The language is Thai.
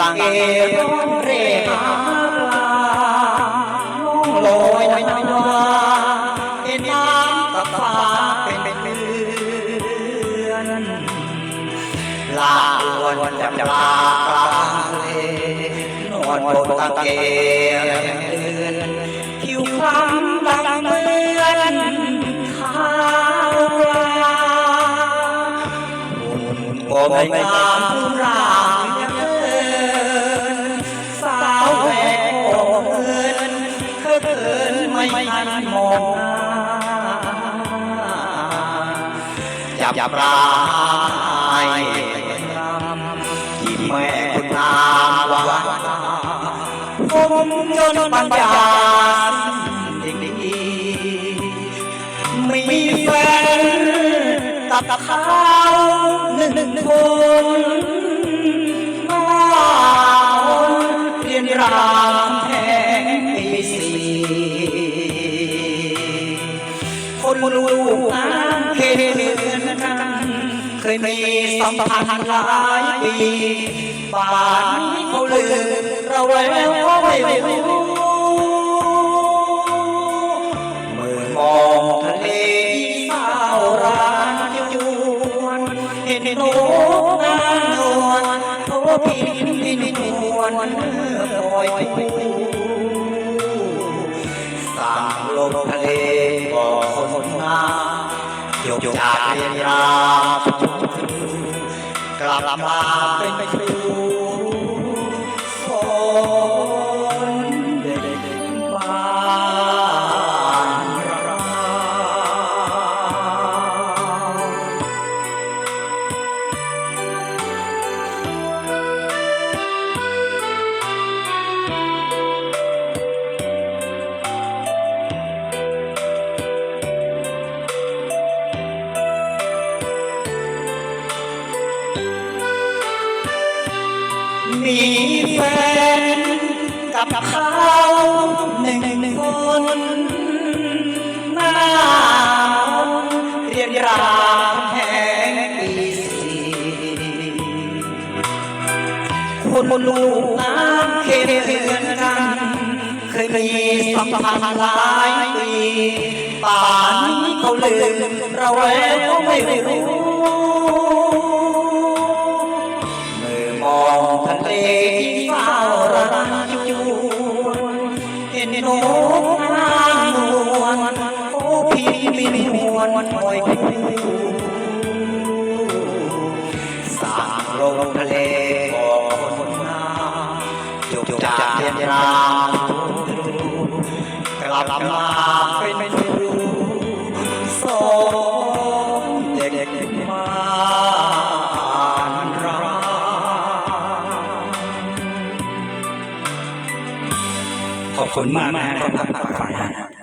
ต่างเกร้อนเรหาลาลอยน้ำว่าเห็นน้ำกับฟ้าเป็นเพื่อนลาวนจับปลากลางเลนอนบนตางเกแรงเดือนผิวคล้ำดังเหมือนขาวปลาโอ้ไม่งามรูปร่า ไม่ทันมองหน้าจับปลาให้ที่แม่คุณนาวาผมจนปัญญาสิ่งดีมีแฟนกับเขา คนลูกน้ำเคเดือนกันเคยมีสัมพันธ์หลายปีป่านนี้เขาลืมเราแล้วไม่รู้เมื่อมองทะเลที่เศร้านจวนเห็นนกนางนวลโทพินพินนวลเมื่อปล่อยผู้ สร้างลมทะเลบอกคนมาจบจากเรียนรามกลับมาเป็นครูส มีแฟนกับเขาหนึ่งหนึ่งคนหน้าเรียนรามแห่งปีสี่คนลูกน้ำเคเดือนกันเคยมีสัมพันธ์หลายปีป่านนี้เขาลืมเราแล้วไม่รู้ ห็นนกนางนวลโอ้พี่มีนวลคอยคู่สร้างลงทะเลบอกคนมาจบจากเรียนรามกลับมา ขอบคุณมากนะฮะท่านผู้ฟังนะฮะ